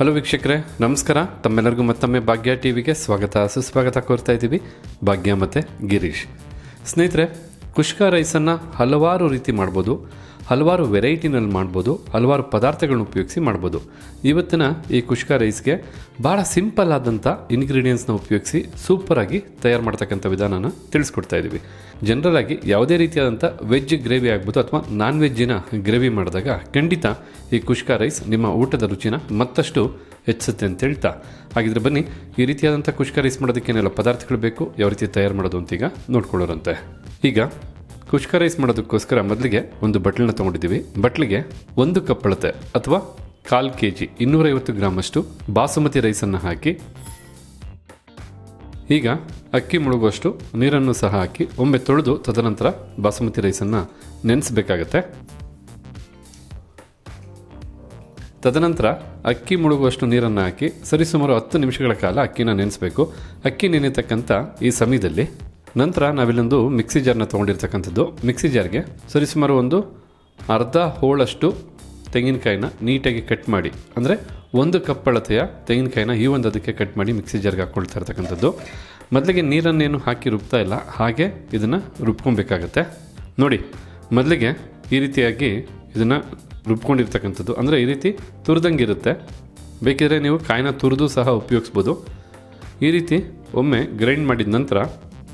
Hello ವೀಕ್ಷಕರೇ, ನಮಸ್ಕಾರ. ತಮ್ಮೆಲ್ಲರಿಗೂ ಮತ್ತೊಮ್ಮೆ ಭಾಗ್ಯ ಟಿವಿಗೆ ಸ್ವಾಗತ. ಸುಸ್ವಾಗತ ಕೋರ್ತಾ ಇದ್ದೀವಿ. ಭಾಗ್ಯ ಮತ್ತು ಗಿರೀಶ್. ಸ್ನೇಹಿತರೆ ಕುಷ್ಕ ರೈಸನ್ನು ಹಲವಾರು ರೀತಿ ಮಾಡ್ಬೋದು, ಹಲವಾರು ವೆರೈಟಿನಲ್ಲಿ ಮಾಡ್ಬೋದು, ಹಲವಾರು ಪದಾರ್ಥಗಳನ್ನ ಉಪಯೋಗಿಸಿ ಮಾಡ್ಬೋದು. ಇವತ್ತಿನ ಈ ಕುಷ್ಕ ರೈಸ್ಗೆ ಭಾಳ ಸಿಂಪಲ್ ಆದಂಥ ಇಂಗ್ರೀಡಿಯೆಂಟ್ಸ್ನ ಉಪಯೋಗಿಸಿ ಸೂಪರಾಗಿ ತಯಾರು ಮಾಡ್ತಕ್ಕಂಥ ವಿಧಾನನ ತಿಳಿಸ್ಕೊಡ್ತಾ ಇದ್ದೀವಿ ಜನರಲ್ ಆಗಿ ಯಾವುದೇ ರೀತಿಯಾದಂಥ ವೆಜ್ ಗ್ರೇವಿ ಆಗ್ಬೋದು ಅಥವಾ ನಾನ್ ವೆಜ್ಜಿನ ಗ್ರೇವಿ ಮಾಡಿದಾಗ ಖಂಡಿತ ಈ ಕುಷ್ಕ ರೈಸ್ ನಿಮ್ಮ ಊಟದ ರುಚಿನ ಮತ್ತಷ್ಟು ಹೆಚ್ಚುತ್ತೆ ಅಂತ ಹೇಳ್ತಾ. ಹಾಗಿದ್ರೆ ಬನ್ನಿ, ಈ ರೀತಿಯಾದಂಥ ಕುಷ್ಕ ರೈಸ್ ಮಾಡೋದಕ್ಕೆ ಏನೆಲ್ಲ ಪದಾರ್ಥಗಳು ಬೇಕು, ಯಾವ ರೀತಿ ತಯಾರು ಮಾಡೋದು ಅಂತ ಈಗ ನೋಡ್ಕೊಳ್ಳೋರಂತೆ. ಈಗ ಕುಷ್ಕ ರೈಸ್ ಮಾಡೋದಕ್ಕೋಸ್ಕರ ಮೊದಲಿಗೆ ಒಂದು ಬಟ್ಲನ್ನ ತೊಗೊಂಡಿದ್ದೀವಿ. ಬಟ್ಲಿಗೆ ಒಂದು ಕಪ್ ಅಳತೆ ಅಥವಾ ಕಾಲು ಕೆ ಜಿ ಇನ್ನೂರೈವತ್ತು ಗ್ರಾಮಷ್ಟು ಬಾಸುಮತಿ ರೈಸನ್ನು ಹಾಕಿ, ಈಗ ಅಕ್ಕಿ ಮುಳುಗುವಷ್ಟು ನೀರನ್ನು ಸಹ ಹಾಕಿ, ಒಮ್ಮೆ ತೊಳೆದು ತದನಂತರ ಬಾಸುಮತಿ ರೈಸನ್ನು ನೆನೆಸಬೇಕಾಗತ್ತೆ. ತದನಂತರ ಅಕ್ಕಿ ಮುಳುಗುವಷ್ಟು ನೀರನ್ನು ಹಾಕಿ, ಸರಿಸುಮಾರು ಹತ್ತು ನಿಮಿಷಗಳ ಕಾಲ ಅಕ್ಕಿನ ನೆನೆಸಬೇಕು. ಅಕ್ಕಿ ನೆನೆತಕ್ಕಂಥ ಈ ಸಮಯದಲ್ಲಿ ನಂತರ ನಾವಿಲ್ಲೊಂದು ಮಿಕ್ಸಿ ಜಾರ್ನ ತೊಗೊಂಡಿರ್ತಕ್ಕಂಥದ್ದು. ಮಿಕ್ಸಿ ಜಾರ್ಗೆ ಸರಿಸುಮಾರು ಒಂದು ಅರ್ಧ ಹೋಳಷ್ಟು ತೆಂಗಿನಕಾಯಿನ ನೀಟಾಗಿ ಕಟ್ ಮಾಡಿ. ಅಂದರೆ ಒಂದು ಕಪ್ ಅಳತೆಯ ತೆಂಗಿನಕಾಯಿನ ಈ ಒಂದು ಅದಕ್ಕೆ ಕಟ್ ಮಾಡಿ ಮಿಕ್ಸಿ ಜಾರ್ಗೆ ಹಾಕ್ಕೊಳ್ತಾ ಇರ್ತಕ್ಕಂಥದ್ದು. ಮೊದಲಿಗೆ ನೀರನ್ನೇನು ಹಾಕಿ ರುಬ್ತಾ ಇಲ್ಲ. ಹಾಗೆ ಇದನ್ನು ರುಬ್ಕೊಬೇಕಾಗತ್ತೆ. ನೋಡಿ, ಮೊದಲಿಗೆ ಈ ರೀತಿಯಾಗಿ ಇದನ್ನು ರುಬ್ಕೊಂಡಿರ್ತಕ್ಕಂಥದ್ದು. ಅಂದರೆ ಈ ರೀತಿ ತುರಿದಂಗೆ ಇರುತ್ತೆ ಬೇಕಿದ್ರೆ ನೀವು ಕಾಯಿನ ತುರಿದು ಸಹ ಉಪಯೋಗಿಸ್ಬೋದು. ಈ ರೀತಿ ಒಮ್ಮೆ ಗ್ರೈಂಡ್ ಮಾಡಿದ ನಂತರ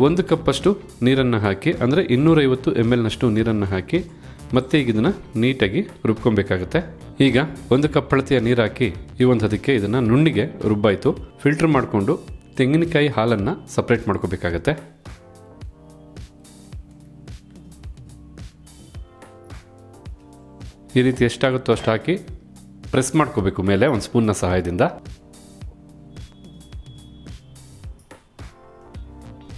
ಒಂದು ಕಪ್ಪಷ್ಟು ನೀರನ್ನು ಹಾಕಿ, ಅಂದರೆ ಇನ್ನೂರೈವತ್ತು ಎಂ ಎಲ್ನಷ್ಟು ನೀರನ್ನು ಹಾಕಿ, ಮತ್ತೆ ಈಗ ಇದನ್ನು ನೀಟಾಗಿ ರುಬ್ಕೊಬೇಕಾಗುತ್ತೆ. ಈಗ ಒಂದು ಕಪ್ ಅಳತೆಯ ನೀರು ಹಾಕಿ ಈ ಒಂದು ಅದಕ್ಕೆ ಇದನ್ನು ನುಣ್ಣಿಗೆ ರುಬ್ಬಾಯಿತು. ಫಿಲ್ಟರ್ ಮಾಡಿಕೊಂಡು ತೆಂಗಿನಕಾಯಿ ಹಾಲನ್ನು ಸಪ್ರೇಟ್ ಮಾಡ್ಕೋಬೇಕಾಗತ್ತೆ. ಈ ರೀತಿ ಎಷ್ಟಾಗುತ್ತೋ ಅಷ್ಟು ಹಾಕಿ ಪ್ರೆಸ್ ಮಾಡ್ಕೋಬೇಕು ಮೇಲೆ ಒಂದು ಸ್ಪೂನ್ನ ಸಹಾಯದಿಂದ.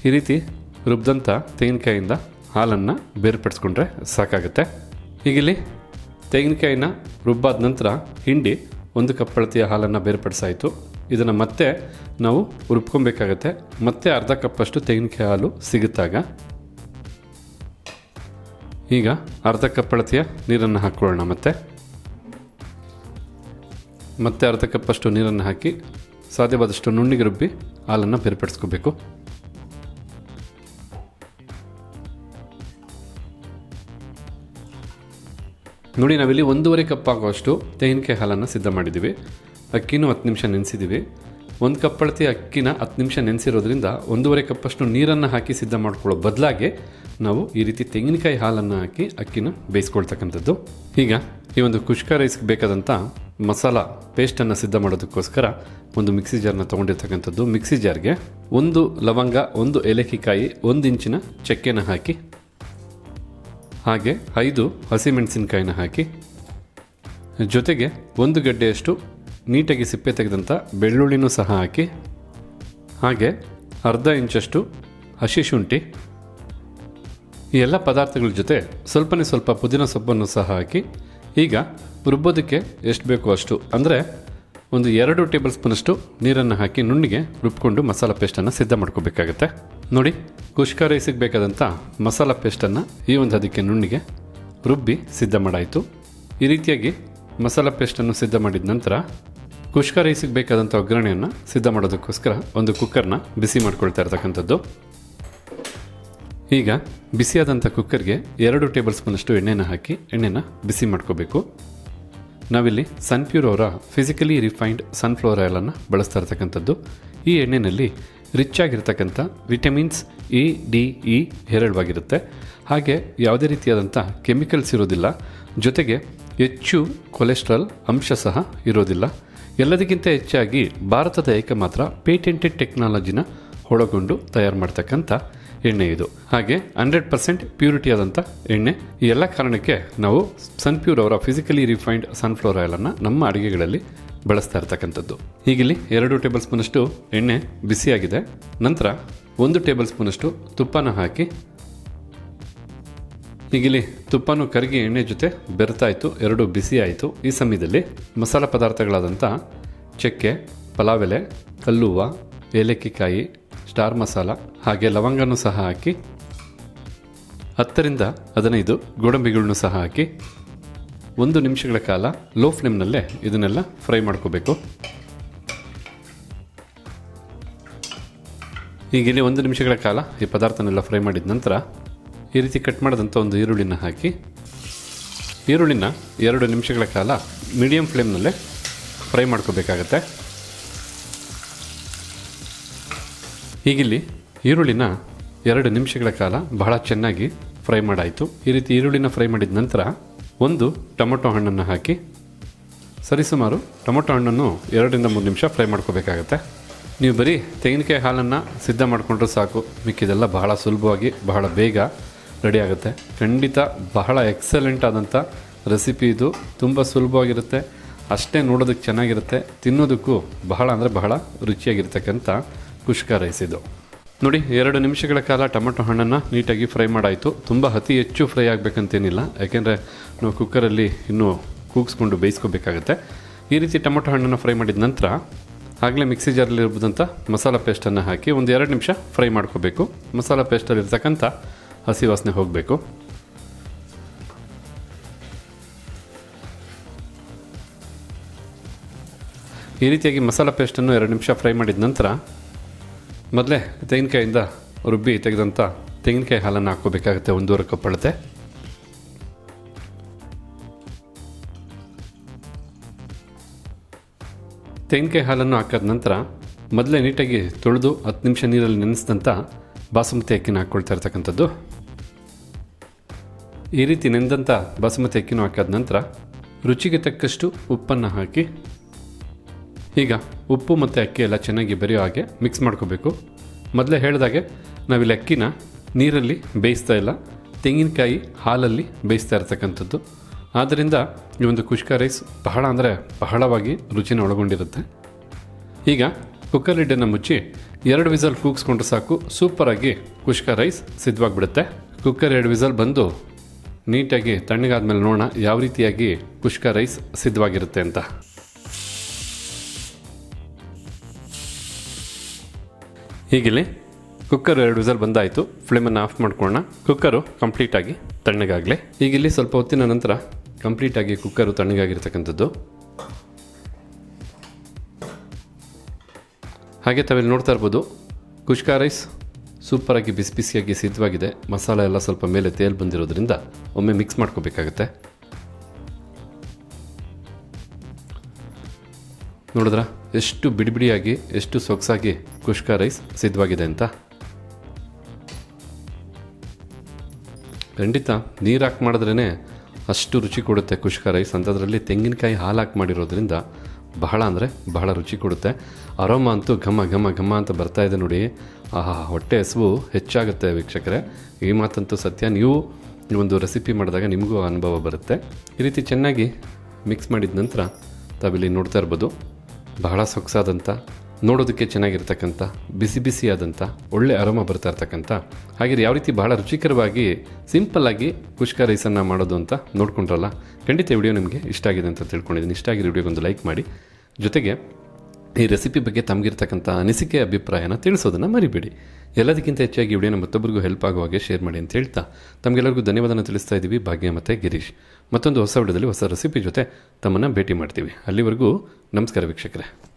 ಈ ರೀತಿ ರುಬ್ಬಿದಂಥ ತೆಂಗಿನಕಾಯಿಂದ ಹಾಲನ್ನು ಬೇರ್ಪಡಿಸ್ಕೊಂಡ್ರೆ ಸಾಕಾಗುತ್ತೆ. ಈಗಿಲ್ಲಿ ತೆಂಗಿನಕಾಯಿನ ರುಬ್ಬಾದ ನಂತರ ಹಿಂಡಿ ಒಂದು ಕಪ್ ಹಾಲನ್ನು ಬೇರ್ಪಡಿಸಾಯಿತು. ಇದನ್ನು ಮತ್ತೆ ನಾವು ರುಬ್ಕೊಬೇಕಾಗತ್ತೆ. ಮತ್ತೆ ಅರ್ಧ ಕಪ್ಪಷ್ಟು ತೆಂಗಿನಕಾಯಿ ಹಾಲು ಸಿಗುತ್ತಾಗ. ಈಗ ಅರ್ಧ ಕಪ್ ನೀರನ್ನು ಹಾಕ್ಕೊಳ್ಳೋಣ ಮತ್ತೆ. ಮತ್ತೆ ಅರ್ಧ ಕಪ್ಪಷ್ಟು ನೀರನ್ನು ಹಾಕಿ ಸಾಧ್ಯವಾದಷ್ಟು ನುಣ್ಣಿಗೆ ರುಬ್ಬಿ ಹಾಲನ್ನು ಬೇರ್ಪಡಿಸ್ಕೋಬೇಕು. ನೋಡಿ, ನಾವಿಲ್ಲಿ ಒಂದೂವರೆ ಕಪ್ ಆಗುವಷ್ಟು ತೆಂಗಿನಕಾಯಿ ಹಾಲನ್ನು ಸಿದ್ಧ ಮಾಡಿದ್ದೀವಿ. ಅಕ್ಕಿನೂ ಹತ್ತು ನಿಮಿಷ ನೆನೆಸಿದ್ದೀವಿ. ಒಂದು ಕಪ್ ಅಳತಿ ಅಕ್ಕಿನ ಹತ್ತು ನಿಮಿಷ ನೆನೆಸಿರೋದ್ರಿಂದ ಒಂದೂವರೆ ಕಪ್ಪಷ್ಟು ನೀರನ್ನು ಹಾಕಿ ಸಿದ್ಧ ಮಾಡ್ಕೊಳ್ಳೋ ಬದಲಾಗಿ ನಾವು ಈ ರೀತಿ ತೆಂಗಿನಕಾಯಿ ಹಾಲನ್ನು ಹಾಕಿ ಅಕ್ಕಿನ ಬೇಯಿಸ್ಕೊಳ್ತಕ್ಕಂಥದ್ದು. ಈಗ ಈ ಒಂದು ಕುಷ್ಕ ರೈಸ್ಗೆ ಬೇಕಾದಂಥ ಮಸಾಲ ಪೇಸ್ಟನ್ನು ಸಿದ್ಧ ಮಾಡೋದಕ್ಕೋಸ್ಕರ ಒಂದು ಮಿಕ್ಸಿ ಜಾರ್ನ ತೊಗೊಂಡಿರ್ತಕ್ಕಂಥದ್ದು. ಮಿಕ್ಸಿ ಜಾರ್ಗೆ ಒಂದು ಲವಂಗ, ಒಂದು ಏಲಕ್ಕಿಕಾಯಿ ಒಂದು ಇಂಚಿನ ಚಕ್ಕೆನ ಹಾಕಿ ಹಾಗೆ ಐದು ಹಸಿಮೆಣಸಿನಕಾಯಿನ ಹಾಕಿ, ಜೊತೆಗೆ ಒಂದು ಗಡ್ಡೆಯಷ್ಟು ನೀಟಾಗಿ ಸಿಪ್ಪೆ ತೆಗೆದಂಥ ಬೆಳ್ಳುಳ್ಳಿನೂ ಸಹ ಹಾಕಿ, ಹಾಗೆ ಅರ್ಧ ಇಂಚಷ್ಟು ಹಸಿ ಶುಂಠಿ, ಈ ಎಲ್ಲ ಪದಾರ್ಥಗಳ ಜೊತೆ ಸ್ವಲ್ಪನೇ ಸ್ವಲ್ಪ ಪುದೀನ ಸೊಪ್ಪನ್ನು ಸಹ ಹಾಕಿ, ಈಗ ರುಬ್ಬೋದಕ್ಕೆ ಎಷ್ಟು ಬೇಕೋ ಅಷ್ಟು, ಅಂದರೆ ಒಂದು ಎರಡು ಟೇಬಲ್ ಸ್ಪೂನಷ್ಟು ನೀರನ್ನು ಹಾಕಿ ನುಣ್ಣಿಗೆ ರುಬ್ಕೊಂಡು ಮಸಾಲ ಪೇಸ್ಟನ್ನು ಸಿದ್ಧ ಮಾಡ್ಕೋಬೇಕಾಗತ್ತೆ. ನೋಡಿ, ಕುಷ್ಕ ರೈಸಿಗೆ ಬೇಕಾದಂಥ ಮಸಾಲ ಪೇಸ್ಟನ್ನು ಈ ಒಂದು ಅದಕ್ಕೆ ನುಣ್ಣಿಗೆ ರುಬ್ಬಿ ಸಿದ್ಧ ಮಾಡಾಯಿತು. ಈ ರೀತಿಯಾಗಿ ಮಸಾಲ ಪೇಸ್ಟನ್ನು ಸಿದ್ಧ ಮಾಡಿದ ನಂತರ ಕುಷ್ಕ ರೈಸಿಗೆ ಬೇಕಾದಂಥ ಒಗ್ಗರಣೆಯನ್ನು ಸಿದ್ಧ ಮಾಡೋದಕ್ಕೋಸ್ಕರ ಒಂದು ಕುಕ್ಕರ್ನ ಬಿಸಿ ಮಾಡ್ಕೊಳ್ತಾ ಇರ್ತಕ್ಕಂಥದ್ದು. ಈಗ ಬಿಸಿಯಾದಂಥ ಕುಕ್ಕರ್ಗೆ ಎರಡು ಟೇಬಲ್ ಸ್ಪೂನಷ್ಟು ಎಣ್ಣೆನ ಹಾಕಿ ಎಣ್ಣೆನ ಬಿಸಿ ಮಾಡ್ಕೋಬೇಕು. ನಾವಿಲ್ಲಿ ಸನ್ಪ್ಯೂರ್ ಅವರ ಫಿಸಿಕಲಿ ರಿಫೈನ್ಡ್ ಸನ್ಫ್ಲವರ್ ಆಯಿಲನ್ನು ಬಳಸ್ತಾ ಇರ್ತಕ್ಕಂಥದ್ದು. ಈ ಎಣ್ಣೆಯಲ್ಲಿ ರಿಚ್ ಆಗಿರ್ತಕ್ಕಂಥ ವಿಟಮಿನ್ಸ್ ಎ ಡಿ ಇ ಹೇರಳವಾಗಿರುತ್ತೆ. ಹಾಗೆ ಯಾವುದೇ ರೀತಿಯಾದಂಥ ಕೆಮಿಕಲ್ಸ್ ಇರೋದಿಲ್ಲ. ಜೊತೆಗೆ ಹೆಚ್ಚು ಕೊಲೆಸ್ಟ್ರಾಲ್ ಅಂಶ ಸಹ ಇರೋದಿಲ್ಲ. ಎಲ್ಲದಕ್ಕಿಂತ ಹೆಚ್ಚಾಗಿ ಭಾರತದ ಏಕಮಾತ್ರ ಪೇಟೆಂಟೆಡ್ ಟೆಕ್ನಾಲಜಿನ ಒಳಗೊಂಡು ತಯಾರು ಮಾಡ್ತಕ್ಕಂಥ ಎಣ್ಣೆ ಇದು. ಹಾಗೆ ಹಂಡ್ರೆಡ್ ಪರ್ಸೆಂಟ್ ಪ್ಯೂರಿಟಿ ಆದಂಥ ಎಣ್ಣೆ. ಈ ಎಲ್ಲ ಕಾರಣಕ್ಕೆ ನಾವು ಸನ್ಪ್ಯೂರ್ ಅವರ ಫಿಸಿಕಲಿ ರಿಫೈನ್ಡ್ ಸನ್ಫ್ಲವರ್ ಆಯಿಲನ್ನು ನಮ್ಮ ಅಡುಗೆಗಳಲ್ಲಿ ಬಳಸ್ತಾ ಇರ್ತಕ್ಕಂಥದ್ದು. ಈಗಿಲ್ಲಿ ಎರಡು ಟೇಬಲ್ ಸ್ಪೂನಷ್ಟು ಎಣ್ಣೆ ಬಿಸಿಯಾಗಿದೆ. ನಂತರ ಒಂದು ಟೇಬಲ್ ಸ್ಪೂನಷ್ಟು ತುಪ್ಪನ ಹಾಕಿ. ಈಗಿಲ್ಲಿ ತುಪ್ಪನೂ ಕರಗಿ ಎಣ್ಣೆ ಜೊತೆ ಬೆರೆತಾಯಿತು, ಎರಡು ಬಿಸಿ ಆಯಿತು ಈ ಸಮಯದಲ್ಲಿ ಮಸಾಲೆ ಪದಾರ್ಥಗಳಾದಂಥ ಚಕ್ಕೆ, ಪಲಾವ್ ಎಲೆ ಕಲ್ಲುವ್ವ ಏಲಕ್ಕಿಕಾಯಿ ಸ್ಟಾರ್ ಮಸಾಲ, ಹಾಗೆ ಲವಂಗನೂ ಸಹ ಹಾಕಿ. ಹತ್ತರಿಂದ ಹದಿನೈದು ಗೋಡಂಬಿಗಳನ್ನು ಸಹ ಹಾಕಿ. ಒಂದು ನಿಮಿಷಗಳ ಕಾಲ ಲೋ ಫ್ಲೇಮ್ನಲ್ಲೇ ಇದನ್ನೆಲ್ಲ ಫ್ರೈ ಮಾಡ್ಕೋಬೇಕು. ಇಲ್ಲಿ ಒಂದು ನಿಮಿಷಗಳ ಕಾಲ ಈ ಪದಾರ್ಥನೆಲ್ಲ ಫ್ರೈ ಮಾಡಿದ ನಂತರ ಈ ರೀತಿ ಕಟ್ ಮಾಡಿದಂಥ ಒಂದು ಈರುಳ್ಳಿನ ಹಾಕಿ. ಈರುಳ್ಳಿನ ಎರಡು ನಿಮಿಷಗಳ ಕಾಲ ಮೀಡಿಯಂ ಫ್ಲೇಮ್ನಲ್ಲೇ ಫ್ರೈ ಮಾಡ್ಕೋಬೇಕಾಗತ್ತೆ. ಈಗಿಲ್ಲಿ ಈರುಳ್ಳಿನ ಎರಡು ನಿಮಿಷಗಳ ಕಾಲ ಬಹಳ ಚೆನ್ನಾಗಿ ಫ್ರೈ ಮಾಡಾಯಿತು. ಈ ರೀತಿ ಈರುಳ್ಳಿನ ಫ್ರೈ ಮಾಡಿದ ನಂತರ ಒಂದು ಟೊಮೊಟೊ ಹಣ್ಣನ್ನು ಹಾಕಿ, ಸರಿಸುಮಾರು ಟೊಮೊಟೊ ಹಣ್ಣನ್ನು ಎರಡರಿಂದ ಮೂರು ನಿಮಿಷ ಫ್ರೈ ಮಾಡ್ಕೋಬೇಕಾಗತ್ತೆ. ನೀವು ಬರೀ ತೆಂಗಿನಕಾಯಿ ಹಾಲನ್ನು ಸಿದ್ಧ ಮಾಡಿಕೊಂಡ್ರೆ ಸಾಕು. ಮಿಕ್ಕಿದೆಲ್ಲ ಬಹಳ ಸುಲಭವಾಗಿ, ಬಹಳ ಬೇಗ ರೆಡಿ ಆಗುತ್ತೆ. ಖಂಡಿತ ಬಹಳ ಎಕ್ಸಲೆಂಟ್ ಆದಂಥ ರೆಸಿಪಿ ಇದು. ತುಂಬ ಸುಲಭವಾಗಿರುತ್ತೆ. ಅಷ್ಟೇ ನೋಡೋದಕ್ಕೆ ಚೆನ್ನಾಗಿರುತ್ತೆ. ತಿನ್ನೋದಕ್ಕೂ ಬಹಳ ಅಂದರೆ ಬಹಳ ರುಚಿಯಾಗಿರ್ತಕ್ಕಂಥ ಕುಷ್ಕ ರೈಸ್ ನೋಡಿ, ಎರಡು ನಿಮಿಷಗಳ ಕಾಲ ಟೊಮೆಟೊ ಹಣ್ಣನ್ನು ನೀಟಾಗಿ ಫ್ರೈ ಮಾಡಾಯಿತು. ತುಂಬ ಅತಿ ಹೆಚ್ಚು ಫ್ರೈ ಆಗಬೇಕಂತೇನಿಲ್ಲ. ಯಾಕೆಂದರೆ ನಾವು ಕುಕ್ಕರಲ್ಲಿ ಇನ್ನೂ ಕೂಗಿಸ್ಕೊಂಡು ಬೇಯಿಸ್ಕೋಬೇಕಾಗತ್ತೆ. ಈ ರೀತಿ ಟೊಮೆಟೊ ಹಣ್ಣನ್ನು ಫ್ರೈ ಮಾಡಿದ ನಂತರ ಆಗಲೇ ಮಿಕ್ಸಿ ಜಾರಲ್ಲಿರ್ಬೋದಂಥ ಮಸಾಲ ಪೇಸ್ಟನ್ನು ಹಾಕಿ ಒಂದು ಎರಡು ನಿಮಿಷ ಫ್ರೈ ಮಾಡ್ಕೋಬೇಕು. ಮಸಾಲ ಪೇಸ್ಟಲ್ಲಿರ್ತಕ್ಕಂಥ ಹಸಿ ವಾಸನೆ ಹೋಗಬೇಕು. ಈ ರೀತಿಯಾಗಿ ಮಸಾಲ ಪೇಸ್ಟನ್ನು ಎರಡು ನಿಮಿಷ ಫ್ರೈ ಮಾಡಿದ ನಂತರ ಮೊದಲೇ ತೆಂಗಿನಕಾಯಿಂದ ರುಬ್ಬಿ ತೆಗೆದಂಥ ತೆಂಗಿನಕಾಯಿ ಹಾಲನ್ನು ಹಾಕ್ಕೋಬೇಕಾಗುತ್ತೆ ಒಂದೂವರೆ ಕಪ್ ಅಳತೆ. ತೆಂಗಿನಕಾಯಿ ಹಾಲನ್ನು ಹಾಕಿದ ನಂತರ ಮೊದಲೇ ನೀಟಾಗಿ ತೊಳೆದು ಹತ್ತು ನಿಮಿಷ ನೀರಲ್ಲಿ ನೆನೆಸಿದಂಥ ಬಾಸುಮತಿ ಅಕ್ಕಿನ ಹಾಕ್ಕೊಳ್ತಾ ಇರ್ತಕ್ಕಂಥದ್ದು. ಈ ರೀತಿ ನೆನೆದಂಥ ಬಾಸುಮತಿ ಅಕ್ಕಿನೂ ಹಾಕಿದ ನಂತರ ರುಚಿಗೆ ತಕ್ಕಷ್ಟು ಉಪ್ಪನ್ನು ಹಾಕಿ ಈಗ ಉಪ್ಪು ಮತ್ತು ಅಕ್ಕಿ ಎಲ್ಲ ಚೆನ್ನಾಗಿ ಬೆರೆಯೋ ಹಾಗೆ ಮಿಕ್ಸ್ ಮಾಡ್ಕೋಬೇಕು. ಮೊದಲೇ ಹೇಳಿದಾಗೆ ನಾವಿಲ್ಲಿ ಅಕ್ಕಿನ ನೀರಲ್ಲಿ ಬೇಯಿಸ್ತಾ ಇಲ್ಲ. ತೆಂಗಿನಕಾಯಿ ಹಾಲಲ್ಲಿ ಬೇಯಿಸ್ತಾ ಇರ್ತಕ್ಕಂಥದ್ದು. ಆದ್ದರಿಂದ ಈ ಒಂದು ಕುಷ್ಕ ರೈಸ್ ಬಹಳ ಅಂದರೆ ಬಹಳವಾಗಿ ರುಚಿನ ಒಳಗೊಂಡಿರುತ್ತೆ. ಈಗ ಕುಕ್ಕರ್ ಲಿಡ್ಡನ್ನು ಮುಚ್ಚಿ ಎರಡು ವಿಸಲ್ ಕೂಗಿಸ್ಕೊಂಡ್ರೆ ಸಾಕು. ಸೂಪರಾಗಿ ಕುಷ್ಕ ರೈಸ್ ಸಿದ್ಧವಾಗಿಬಿಡುತ್ತೆ ಕುಕ್ಕರ್ ಎರಡು ವಿಸಲ್ ಬಂದು ನೀಟಾಗಿ ತಣ್ಣಗಾದ್ಮೇಲೆ ನೋಡೋಣ ಯಾವ ರೀತಿಯಾಗಿ ಕುಷ್ಕ ರೈಸ್ ಸಿದ್ಧವಾಗಿರುತ್ತೆ ಅಂತ. ಹೀಗಿಲ್ಲಿ ಕುಕ್ಕರ್ ಎರಡು ವಿಸಲ್ ಬಂದಾಯಿತು. ಫ್ಲೇಮನ್ನು ಆಫ್ ಮಾಡ್ಕೊಳ್ಳೋಣ. ಕುಕ್ಕರು ಕಂಪ್ಲೀಟಾಗಿ ತಣ್ಣಗಾಗಲಿ. ಈಗಿಲ್ಲಿ ಸ್ವಲ್ಪ ಹೊತ್ತಿನ ನಂತರ ಕಂಪ್ಲೀಟಾಗಿ ಕುಕ್ಕರು ತಣ್ಣಗಾಗಿರ್ತಕ್ಕಂಥದ್ದು. ಹಾಗೆ ತಾವಿಲ್ಲಿ ನೋಡ್ತಾ ಇರ್ಬೋದು, ಕುಷ್ಕಾ ರೈಸ್ ಸೂಪರಾಗಿ ಬಿಸಿ ಬಿಸಿಯಾಗಿ ಸಿದ್ಧವಾಗಿದೆ. ಮಸಾಲೆ ಎಲ್ಲ ಸ್ವಲ್ಪ ಮೇಲೆ ತೇಲ್ ಬಂದಿರೋದ್ರಿಂದ ಒಮ್ಮೆ ಮಿಕ್ಸ್ ಮಾಡ್ಕೋಬೇಕಾಗತ್ತೆ. ನೋಡಿದ್ರ? ಎಷ್ಟು ಬಿಡಿಬಿಡಿಯಾಗಿ, ಎಷ್ಟು ಸೊಗಸಾಗಿ ಕುಷ್ಕ ರೈಸ್ ಸಿದ್ಧವಾಗಿದೆ ಅಂತ. ಖಂಡಿತ ನೀರು ಹಾಕಿ ಮಾಡಿದ್ರೇ ಅಷ್ಟು ರುಚಿ ಕೊಡುತ್ತೆ ಕುಷ್ಕ ರೈಸ್. ಅಂಥದ್ರಲ್ಲಿ ತೆಂಗಿನಕಾಯಿ ಹಾಲು ಹಾಕಿ ಮಾಡಿರೋದ್ರಿಂದ ಬಹಳ ಅಂದರೆ ಬಹಳ ರುಚಿ ಕೊಡುತ್ತೆ. ಅರೋಮ ಅಂತೂ ಘಮ ಘಮ ಘಮ ಅಂತ ಬರ್ತಾ ಇದೆ ನೋಡಿ. ಆಹಾ, ಹೊಟ್ಟೆ ಹಸುವು ಹೆಚ್ಚಾಗುತ್ತೆ ವೀಕ್ಷಕರೇ. ಈ ಮಾತಂತೂ ಸತ್ಯ. ನೀವು ಒಂದು ರೆಸಿಪಿ ಮಾಡಿದಾಗ ನಿಮಗೂ ಅನುಭವ ಬರುತ್ತೆ. ಈ ರೀತಿ ಚೆನ್ನಾಗಿ ಮಿಕ್ಸ್ ಮಾಡಿದ ನಂತರ ತಾವಿಲ್ಲಿ ನೋಡ್ತಾ ಇರ್ಬೋದು. ಬಹಳ ಸೊಗಸಾದಂಥ ನೋಡೋದಕ್ಕೆ ಚೆನ್ನಾಗಿರ್ತಕ್ಕಂಥ ಬಿಸಿ ಬಿಸಿಯಾದಂಥ ಒಳ್ಳೆ ಅರೋಮ ಬರ್ತಾ ಇರ್ತಕ್ಕಂಥ ಹಾಗೆ ಯಾವ ರೀತಿ ಬಹಳ ರುಚಿಕರವಾಗಿ ಸಿಂಪಲ್ಲಾಗಿ ಕುಷ್ಕ ರೈಸನ್ನು ಮಾಡೋದು ಅಂತ ನೋಡ್ಕೊಂಡ್ರಲ್ಲ, ಖಂಡಿತ ವಿಡಿಯೋ ನಿಮಗೆ ಇಷ್ಟ ಆಗಿದೆ ಅಂತ ತಿಳ್ಕೊಂಡಿದ್ದೀನಿ. ಇಷ್ಟ ಆಗಿರೋ ವಿಡಿಯೋಗೊಂದು ಲೈಕ್ ಮಾಡಿ. ಜೊತೆಗೆ ಈ ರೆಸಿಪಿ ಬಗ್ಗೆ ತಮಗಿರ್ತಕ್ಕಂಥ ಅನಿಸಿಕೆ, ಅಭಿಪ್ರಾಯನ ತಿಳಿಸೋದನ್ನು ಮರಿಬೇಡಿ. ಎಲ್ಲದಕ್ಕಿಂತ ಹೆಚ್ಚಾಗಿ ವಿಡಿಯೋನ ಮತ್ತೊಬ್ಬರಿಗೂ ಹೆಲ್ಪ್ ಆಗುವ ಹಾಗೆ ಶೇರ್ ಮಾಡಿ ಅಂತ ಹೇಳ್ತಾ, ತಮಗೆಲ್ಲರಿಗೂ ಧನ್ಯವಾದನ ತಿಳಿಸ್ತಾ ಇದ್ದೀವಿ, ಭಾಗ್ಯ ಮತ್ತು ಗಿರೀಶ್. ಮತ್ತೊಂದು ಹೊಸ ವಿಡಿಯೋದಲ್ಲಿ ಹೊಸ ರೆಸಿಪಿ ಜೊತೆ ತಮ್ಮನ್ನು ಭೇಟಿ ಮಾಡ್ತೀವಿ. ಅಲ್ಲಿವರೆಗೂ ನಮಸ್ಕಾರ ವೀಕ್ಷಕರೇ.